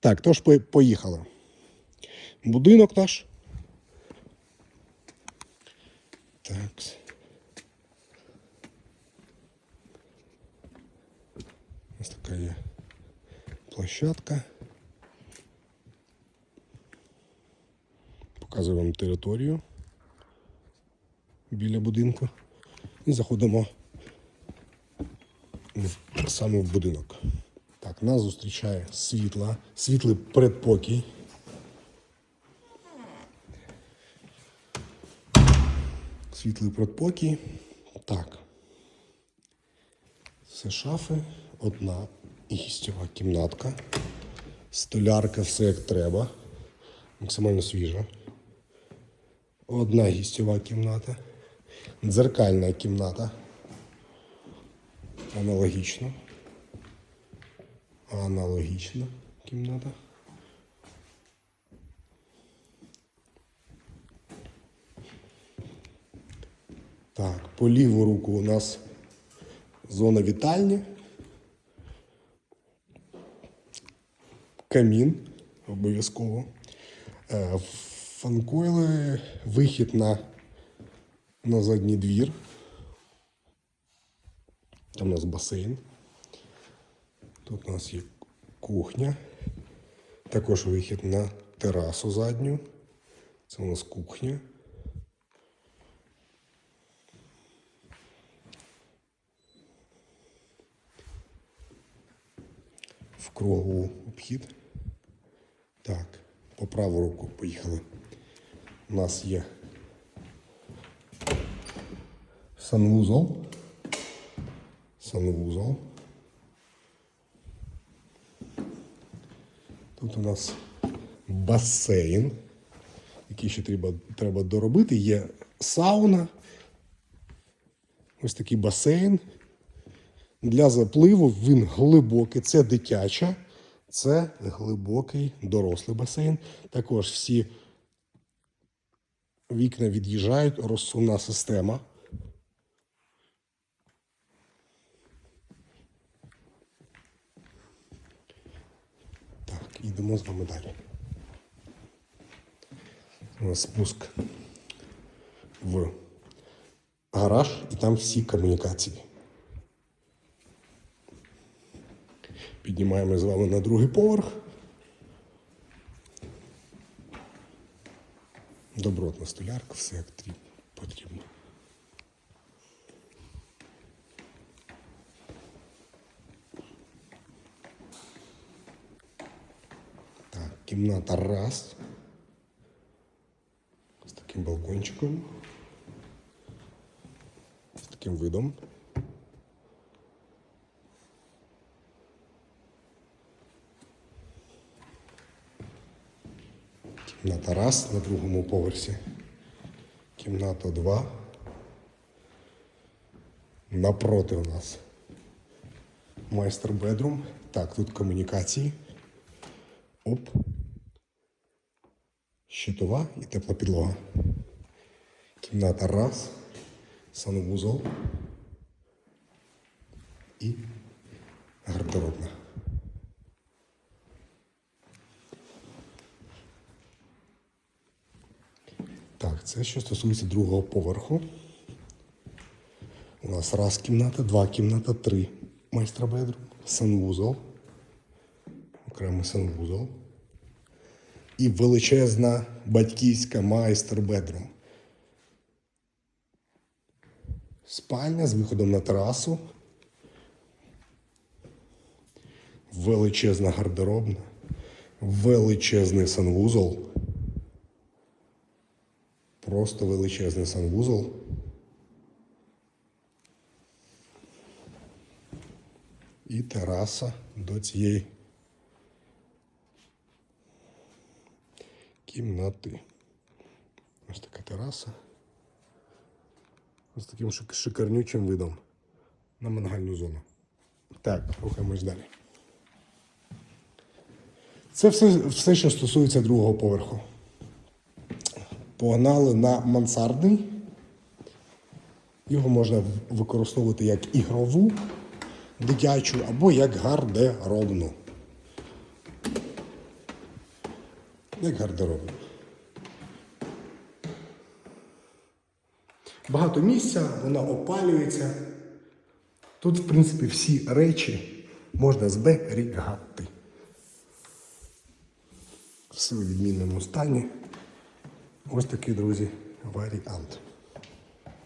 Так, тож поїхали. Будинок наш. Так. Ось така є площадка. Показую вам територію біля будинку. І заходимо саме в будинок. Так, нас зустрічає світла, світлий предпокій. Світлий предпокій. Так. Це шафи, одна гістєва кімнатка. Столярка, все як треба. Максимально свіжа. Одна гістєва кімната. Дзеркальна кімната. Аналогічно. Аналогічна кімната. Так, по ліву руку у нас зона вітальні. Камін обов'язково. Е, Фанкойли, вихід на, на задній двір. Там у нас басейн. Тут у нас є кухня. Також вихід на терасу задню. Це у нас кухня. В кругу обхід. Так, по праву руку поїхали. У нас є санвузол. Санвузол. Тут у нас басейн, який ще треба, треба доробити. Є сауна. Ось такий басейн. Для запливу він глибокий. Це дитяча, це глибокий дорослий басейн. Також всі вікна від'їжджають, розсувна система. Йдемо з вами далі. У нас спуск в гараж і там всі комунікації. Піднімаємо з вами на другий поверх. Добротна столярка, все як потрібно. Так, кімната раз. З таким балкончиком. З таким видом. Кімната раз на другому поверсі. Кімната два. Напроти у нас майстер бедрум. Так, тут комунікації. Оп. Щитова і тепла підлога. Кімната раз. Санвузол. І гардеробна. Так, це що стосується другого поверху. У нас раз кімната, два кімната, три майстра бедрум, санвузол, окремий санвузол. І величезна батьківська майстер бедрум. Спальня з виходом на терасу. Величезна гардеробна, величезний санвузол. Просто величезний санвузол. І тераса до цієї кімнати. Ось така тераса. З таким шикарнючим видом на мангальну зону. Так, рухаємось далі. Це все, все, що стосується другого поверху. Погнали на мансардний. Його можна використовувати як ігрову дитячу або як гардеробну. Як гардероб. Багато місця, вона опалюється. Тут, в принципі, всі речі можна зберігати. Все у відмінному стані. Ось такий, друзі, варіант.